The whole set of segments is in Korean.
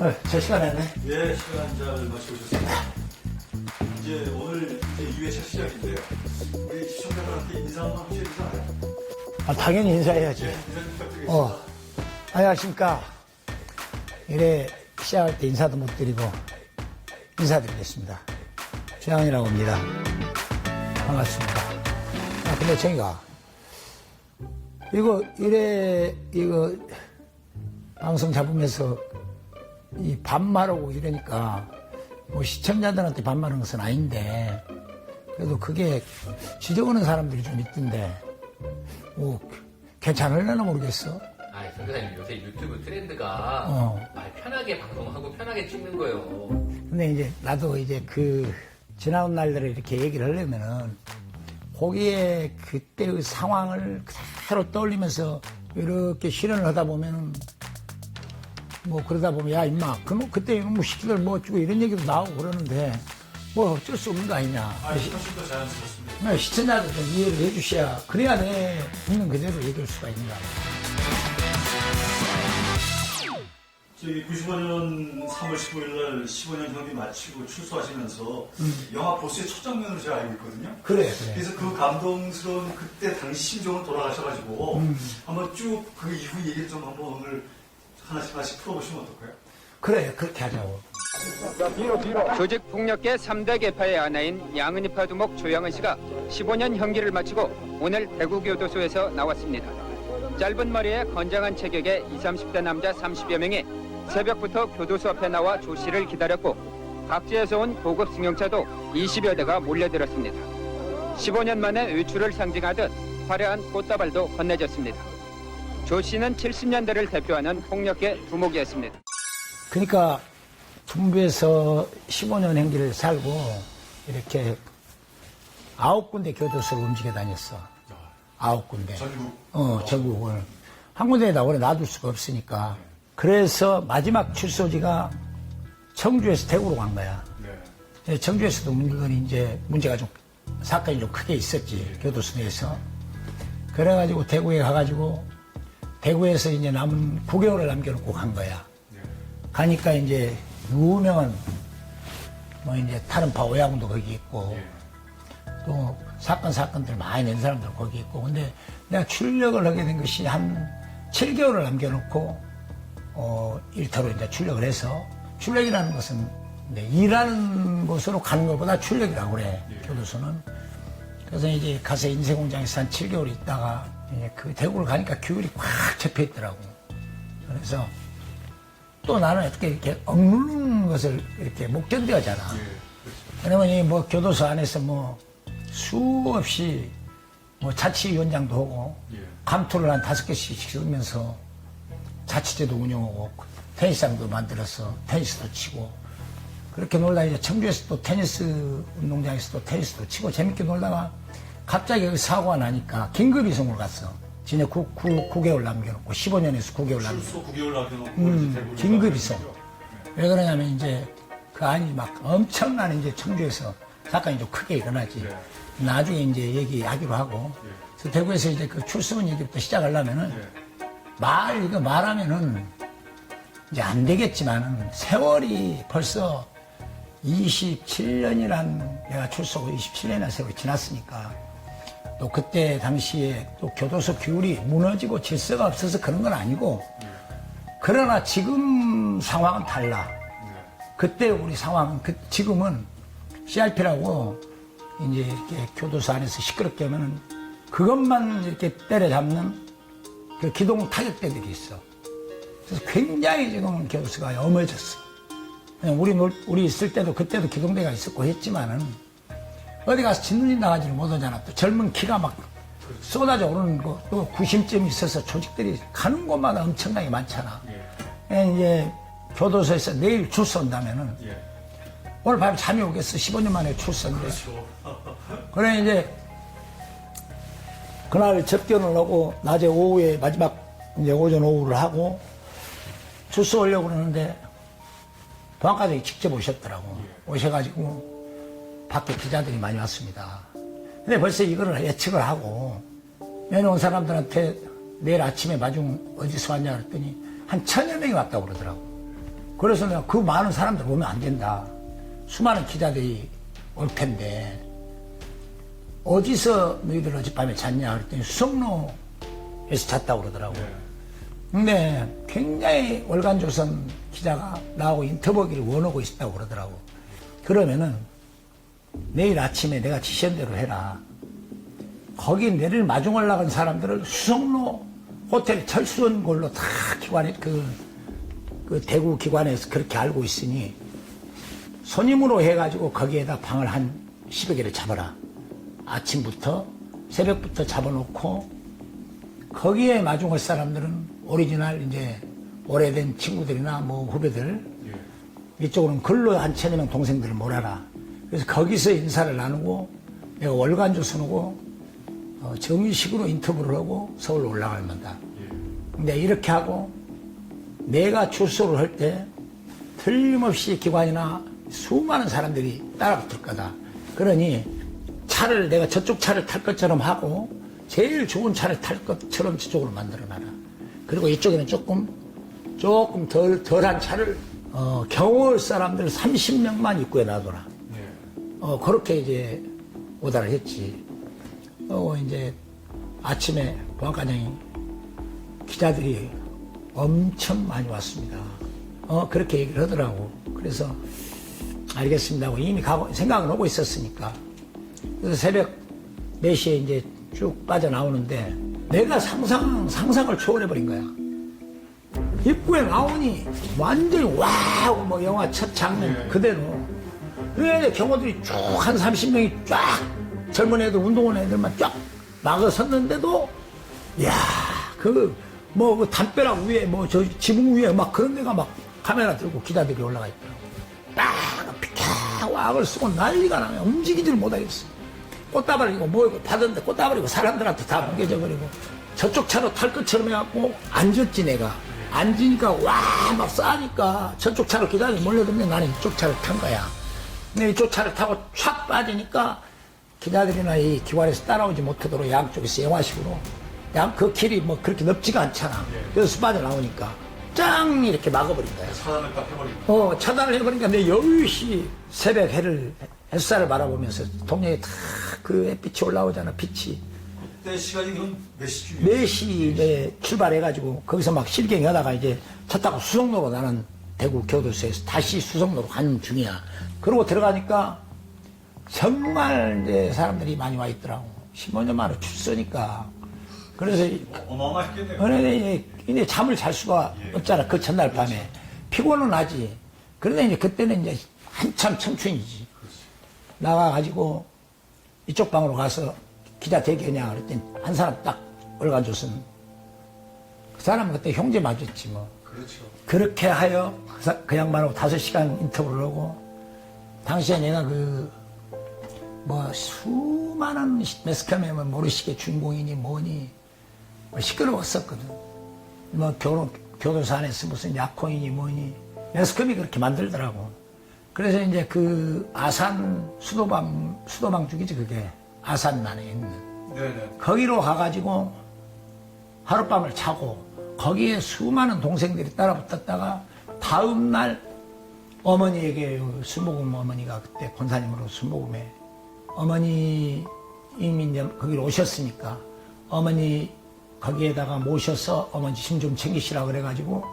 어, 저 시간에네. 예, 시간 잘 마치고 오셨습니다. 이제 오늘 이제 2회차 시작인데요. 우리 시청자들한테 인사 한번 않아요? 아, 당연히 인사해야지. 예, 인사 좀 부탁드리겠습니다. 어, 안녕하십니까. 이래 시작할 때 인사도 못 드리고 인사드리겠습니다. 최양이라고 합니다. 반갑습니다. 아, 근데 정이가 이거 이래 이거 방송 잡으면서 이 반말하고 이러니까 뭐 시청자들한테 반말하는 것은 아닌데 그래도 그게 지적하는 사람들이 좀 있던데 뭐 괜찮을려나 모르겠어. 아, 선생님 요새 유튜브 트렌드가 어. 말 편하게 방송하고 편하게 찍는 거예요. 근데 이제 나도 이제 그 지나온 날들을 이렇게 얘기를 하려면은 거기에 그때의 상황을 그대로 떠올리면서 이렇게 실현을 하다 보면은 뭐 그러다 보면 야 임마 그놈 그때 이놈의 시키들 뭐 어쩌고 이런 얘기도 나오고 그러는데 뭐 어쩔 수 없는 거 아니냐 아, 더 자연스럽습니다. 뭐 시청자들 좀 이해를 해주셔야 그래야 내 있는 그대로 얘기할 수가 있는 거 아니야 저기 95년 3월 15일 날 15년 경기 마치고 출소하시면서 음. 영화 보스의 첫 장면으로 제가 알고 있거든요. 그래 그래 그래서 그 감동스러운 그때 당시 심정을 돌아가셔가지고 음. 한번 쭉 그 이후 얘기를 좀 한번 오늘 하나씩 하나씩 풀어보시면 어떨까요? 그래 그렇게 하자고 조직 폭력계 3대 계파의 하나인 양은이파 두목 조양은 씨가 15년 형기를 마치고 오늘 대구교도소에서 나왔습니다. 짧은 머리에 건장한 체격의 20, 30대 남자 30여 명이 새벽부터 교도소 앞에 나와 조 씨를 기다렸고 각지에서 온 고급 승용차도 20여 대가 몰려들었습니다. 15년 만에 외출을 상징하듯 화려한 꽃다발도 건네졌습니다. 조 씨는 70년대를 대표하는 폭력계 두목이었습니다. 그러니까 중부에서 15년 행기를 살고 이렇게 아홉 군데 교도소를 움직여 다녔어. 아홉 군데. 전국. 어, 전국을. 한 군데에다 오래 놔둘 수가 없으니까. 그래서 마지막 출소지가 청주에서 대구로 간 거야. 네. 예, 청주에서도 문제가 이제 문제가 좀 사건이 좀 크게 있었지 교도소 내에서 그래가지고 대구에 가가지고 대구에서 이제 남은 9개월을 남겨놓고 간 거야. 가니까 이제 유명한 뭐 이제 타른파 오야군도 거기 있고 또 사건 사건들 많이 낸 사람들 거기 있고. 근데 내가 출력을 하게 된 것이 한 7개월을 남겨놓고 어 일터로 이제 출력을 해서 출력이라는 것은 일하는 곳으로 가는 것보다 출력이라고 그래 교도소는. 그래서 이제 가서 인쇄공장에서 한 7개월 있다가 그 대구를 가니까 규율이 꽉 잡혀 있더라고. 그래서 또 나는 어떻게 이렇게 억누르는 것을 이렇게 못 견뎌하잖아. 그러면 이 뭐 교도소 안에서 뭐 수없이 뭐 자치위원장도 하고 감투를 한 다섯 개씩 쓰면서 자치제도 운영하고 테니스장도 만들어서 테니스도 치고 그렇게 놀다 이제 청주에서 또 테니스 운동장에서 또 테니스도 치고 재밌게 놀다가 갑자기 그 사고가 나니까 긴급 이송을 갔어. 진짜 9, 9, 개월 남겨놓고 15년에서 9개월 남겨놓고. 출소 9개월 남겨놓고 음, 긴급? 이송. 왜 그러냐면 이제 그 안이 막 엄청난 이제 청주에서 사건이 좀 크게 일어나지. 나중에 이제 얘기하기로 하고. 그래서 대구에서 이제 그 출소문 얘기부터 시작하려면은 말, 이거 말하면은 이제 안 되겠지만은 세월이 벌써 27년이란 내가 출소가 27년이나 세월이 지났으니까 또 그때 당시에 또 교도소 규율이 무너지고 질서가 없어서 그런 건 아니고 그러나 지금 상황은 달라. 그때 우리 상황은 그 지금은 CRP라고 이제 이렇게 교도소 안에서 시끄럽게 하면은 그것만 이렇게 때려잡는 그 기동 타격대들이 있어. 그래서 굉장히 지금 교도소가 엄해졌어. 우리 놀- 우리 있을 때도 그때도 기동대가 있었고 했지만은 어디 가서 짓눈이 나가지를 못하잖아. 또 젊은 키가 막 쏟아져 오르는 거, 또 구심점이 있어서 조직들이 가는 곳마다 엄청나게 많잖아. 예, 이제 교도소에서 내일 출소한다면은 예. 오늘 밤에 잠이 오겠어. 15년 만에 출소인데. 그래 이제 그날 접견을 하고 낮에 오후에 마지막 이제 오전 오후를 하고 출소 오려고 그러는데 보안과장이 직접 오셨더라고. 오셔가지고 밖에 기자들이 많이 왔습니다. 근데 벌써 이거를 예측을 하고 온 사람들한테 내일 아침에 마중 어디서 왔냐 그랬더니 한 천여 명이 왔다고 그러더라고. 그래서 내가 그 많은 사람들 오면 안 된다. 수많은 기자들이 올 텐데 어디서 너희들 어젯밤에 잤냐 그랬더니 수성로에서 잤다고 그러더라고. 근데 굉장히 월간조선 기자가 나하고 인터뷰기를 원하고 있었다고 그러더라고. 그러면은 내일 아침에 내가 지시한 대로 해라. 거기 내를 마중을 나간 사람들을 수성로 호텔 철수원 걸로 다 기관에 그, 그 대구 기관에서 그렇게 알고 있으니 손님으로 해가지고 거기에다 방을 한 10여 개를 잡아라. 아침부터 새벽부터 잡아놓고 거기에 마중할 사람들은 오리지널 이제 오래된 친구들이나 뭐 후배들 이쪽으로는 글로 한 천여 명 동생들을 몰아라. 그래서 거기서 인사를 나누고 내가 월간조 선하고 어, 정식으로 인터뷰를 하고 서울로 올라갈 만다. 근데 이렇게 하고 내가 출소를 할 때 틀림없이 기관이나 수많은 사람들이 따라붙을 거다. 그러니 차를 내가 저쪽 차를 탈 것처럼 하고 제일 좋은 차를 탈 것처럼 저쪽으로 만들어 놔라. 그리고 이쪽에는 조금 조금 덜, 덜한 차를 어, 경월 사람들 30명만 입구에 놔둬라. 어, 그렇게 이제 오다를 했지. 어, 이제 아침에 보안과장이 기자들이 엄청 많이 왔습니다. 어, 그렇게 얘기를 하더라고. 그래서 알겠습니다 하고 이미 가고, 생각은 하고 있었으니까. 그래서 새벽 4시에 이제 쭉 빠져나오는데 내가 상상, 상상을 초월해버린 거야. 입구에 나오니 완전히 와우 뭐 영화 첫 장면 그대로 그래 경호들이 쭉 한 30명이 쫙 젊은 애들 운동원 애들만 쫙 막아 섰는데도 야그 뭐 그 담벼락 위에 뭐 저 지붕 위에 막 그런 데가 막 카메라 들고 기자들이 올라가 있더라고. 딱 비켜 와을 쓰고 난리가 나면 움직이지를 못하겠어. 꽃다발이고 뭐이고 받았는데 꽃다발이고 사람들한테 다 뭉개져 버리고 저쪽 차로 탈 것처럼 해갖고 앉았지 내가. 앉으니까 와 막 싸니까 저쪽 차로 기다리고 몰려들면 나는 이쪽 차를 탄 거야 근데 이쪽 차를 타고 촥 빠지니까 기자들이나 이 기관에서 따라오지 못하도록 양쪽에서 영화식으로 양 그 길이 뭐 그렇게 넓지가 않잖아 그래서 빠져 나오니까 짱 이렇게 막아버린 거야 차단을 딱 해버리고. 어, 차단을 해버리니까 내 여유시 새벽 해를, 햇살을 바라보면서 동네에 다 그 햇빛이 올라오잖아, 빛이. 그때 시간이 그럼 몇 시쯤이에요? 4시 이제 출발해가지고 거기서 막 실갱이 하다가 이제 차 타고 수성로로 나는 대구 교도소에서 다시 수성로로 가는 중이야. 그러고 들어가니까 정말 이제 사람들이 많이 와 있더라고. 15년 만에 출소니까. 그래서 어마어마했겠네요. 그런데 이제, 잠을 잘 수가 없잖아. 그 전날 밤에. 피곤은 하지. 그런데 이제 그때는 이제 한참 청춘이지. 나가가지고 이쪽 방으로 가서 기자 대기하냐 그랬더니 한 사람 딱 얼간조선. 그 사람은 그때 형제 맞았지 뭐. 그렇죠. 그렇게 하여 그 양반하고 다섯 시간 인터뷰를 하고 당시에 내가 그 뭐 수많은 매스컴에 뭐 모르시게 주인공이니 뭐니 뭐 시끄러웠었거든. 뭐 결혼 교도소 안에서 무슨 약혼이니 뭐니 매스컴이 그렇게 만들더라고. 그래서 이제 그 아산 수도방 수도방 쪽이지 그게 아산 안에 있는 네네. 거기로 가가지고 하룻밤을 자고 거기에 수많은 동생들이 따라붙었다가 다음 날 어머니에게 수모금 어머니가 그때 권사님으로 수모금에 어머니 이미 이제 거기로 오셨으니까 어머니 거기에다가 모셔서 어머니 짐좀 챙기시라 그래가지고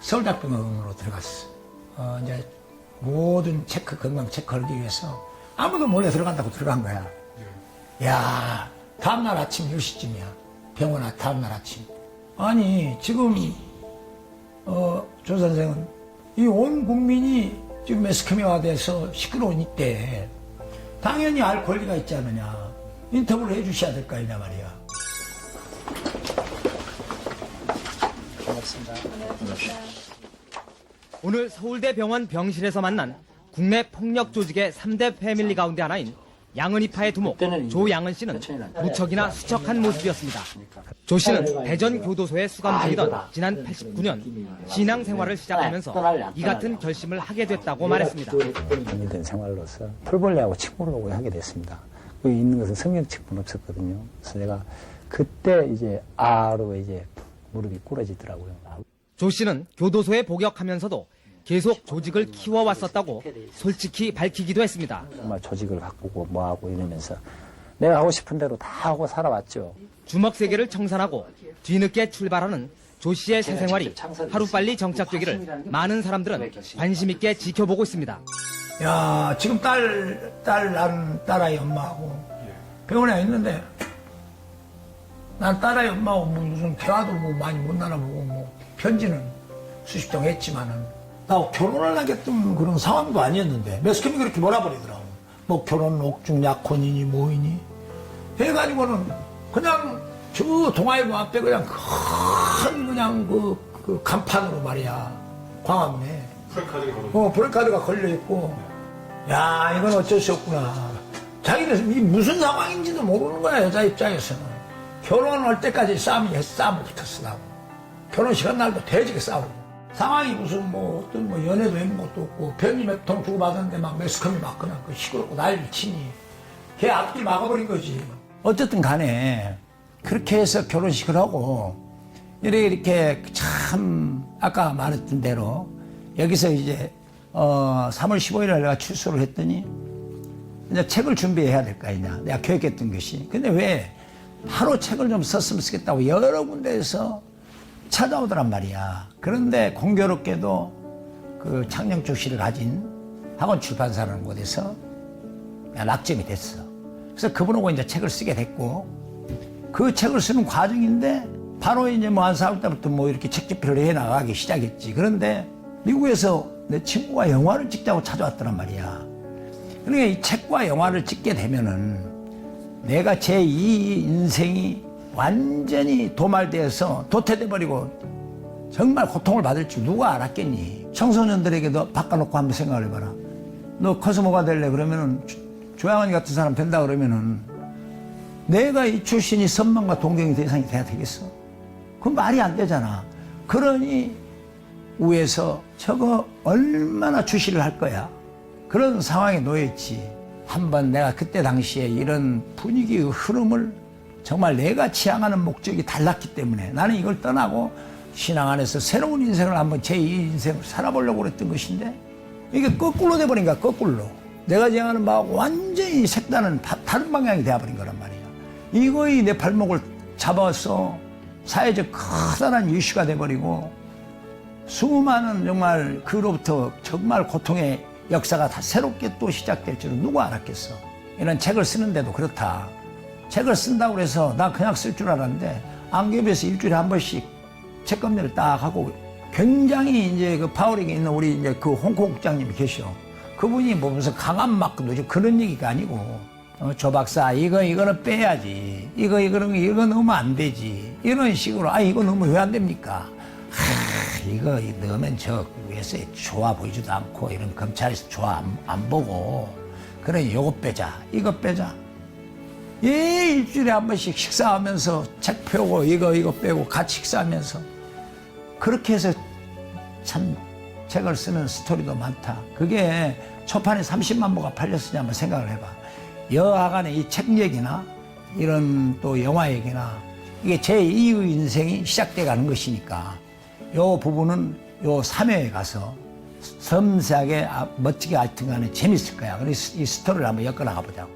서울대병원으로 들어갔어. 어, 이제 모든 체크 건강 체크하기 위해서 아무도 몰래 들어간다고 들어간 거야. 야, 다음날 아침 10시쯤이야. 병원 아 다음날 아침. 아니, 지금, 어, 조 선생은 이 온 국민이 지금 매스컴이화 돼서 시끄러운 이때 당연히 알 권리가 있지 않느냐. 인터뷰를 해 주셔야 될 거 아니냐 말이야. 오늘 서울대 병원 병실에서 만난 국내 폭력 조직의 3대 패밀리 가운데 하나인 양은이파의 두목 조양은 씨는 무척이나 수척한 모습이었습니다. 조 씨는 대전 교도소에 수감 중이던 지난 89년 신앙 생활을 시작하면서 이 같은 결심을 하게 됐다고 말했습니다. 된 생활로서 풀벌레하고 하고 하게 됐습니다. 여기 있는 것은 성경책뿐 없었거든요. 그래서 내가 그때 이제 아로 이제 무릎이 꿇어지더라고요. 조 씨는 교도소에 복역하면서도 계속 조직을 키워왔었다고 솔직히 밝히기도 했습니다. 정말 조직을 바꾸고 뭐하고 이러면서 내가 하고 싶은 대로 다 하고 살아왔죠. 주먹 세계를 청산하고 뒤늦게 출발하는 조 씨의 새 생활이 하루빨리 정착되기를 많은 사람들은 관심 있게 지켜보고 있습니다. 야, 지금 딸, 딸, 난 딸아이 엄마하고 병원에 있는데, 난 딸아이 엄마하고 뭐 무슨 대화도 뭐 많이 못 나눠보고, 뭐, 편지는 수십 통 했지만은, 나 결혼을 하겠던 그런 상황도 아니었는데, 매스컴이 그렇게 몰아버리더라고. 뭐, 결혼 옥중 약혼이니 뭐이니. 해가지고는 그냥 저 동아일보 앞에 그냥 큰 그냥 그, 그 간판으로 말이야. 광화문에. 프레카드가. 어, 브레이크카드가 걸려 있고, 야, 이건 어쩔 수 없구나. 자기는 이 무슨 상황인지도 모르는 거야, 여자 입장에서는. 결혼할 때까지 싸움이, 싸움을 붙었어, 나고. 결혼 시간 날도 돼지게 싸우고. 상황이 무슨 뭐, 어떤 뭐, 연애도 했는 것도 없고, 편지 몇통 주고 받았는데 막 매스컴이 막 그냥 그 시끄럽고 난리 치니. 걔 앞길 막아버린 거지. 어쨌든 간에, 그렇게 해서 결혼식을 하고, 이렇게, 이렇게 참, 아까 말했던 대로, 여기서 이제 어 3월 15일에 내가 출소를 했더니 이제 책을 준비해야 될 거 아니냐 내가 계획했던 것이 근데 왜 하루 책을 좀 썼으면 쓰겠다고 여러 군데에서 찾아오더란 말이야 그런데 공교롭게도 그 창녕초 씨를 가진 학원 출판사라는 곳에서 낙점이 됐어 그래서 그분하고 이제 책을 쓰게 됐고 그 책을 쓰는 과정인데 바로 이제 뭐한 4월 때부터 뭐 이렇게 책 집필을 해 나가기 시작했지. 그런데 미국에서 내 친구가 영화를 찍자고 찾아왔더란 말이야. 그러니까 이 책과 영화를 찍게 되면은 내가 제2 인생이 완전히 도말되어서 도태돼 버리고 정말 고통을 받을 줄 누가 알았겠니? 청소년들에게도 바꿔놓고 한번 생각을 해봐라. 너 커서 뭐가 될래? 그러면은 조- 조양원 같은 사람 된다 그러면은 내가 이 출신이 선망과 동경의 대상이 돼야 되겠어? 그건 말이 안 되잖아. 그러니 위에서 저거 얼마나 주시를 할 거야? 그런 상황에 놓였지. 한번 내가 그때 당시에 이런 분위기의 흐름을 정말 내가 지향하는 목적이 달랐기 때문에 나는 이걸 떠나고 신앙 안에서 새로운 인생을 한번 제2 인생을 살아보려고 그랬던 것인데 이게 거꾸로 돼버린 거야, 거꾸로. 내가 지향하는 바하고 완전히 색다른 바- 다른 방향이 돼버린 거란 말이야. 이거이 내 발목을 잡아서 사회적 커다란 이슈가 돼버리고 수많은 정말 그로부터 정말 고통의 역사가 다 새롭게 또 시작될 줄은 누가 알았겠어. 이런 책을 쓰는데도 그렇다. 책을 쓴다고 해서 나 그냥 쓸 줄 알았는데 안개비에서 일주일에 한 번씩 책 검열을 딱 하고 굉장히 이제 그 파워링에 있는 우리 이제 그 홍콩 국장님이 계셔. 그분이 뭐 무슨 강한 막 요즘 그런 얘기가 아니고 어, 조 박사 이거 이거는 빼야지. 이거 이거는 이거 넣으면 안 되지. 이런 식으로 아 이거 넣으면 왜 안 됩니까? 하, 이거 넣으면 저 위에서 좋아 보이지도 않고 이런 검찰에서 좋아 안, 안 보고 그래 요거 빼자 이거 빼자 예 일주일에 한 번씩 식사하면서 책 펴고 이거 이거 빼고 같이 식사하면서 그렇게 해서 참 책을 쓰는 스토리도 많다 그게 초판에 30만 부가 팔렸으냐 한번 생각을 해봐 여하간에 이 책 얘기나 이런 또 영화 얘기나 이게 제2의 인생이 시작돼 가는 것이니까 요 부분은 요 3회에 가서 섬세하게 아- 멋지게 하여튼 간에 재밌을 거야. 그래서 이 스토리를 한번 엮어 나가 보자고.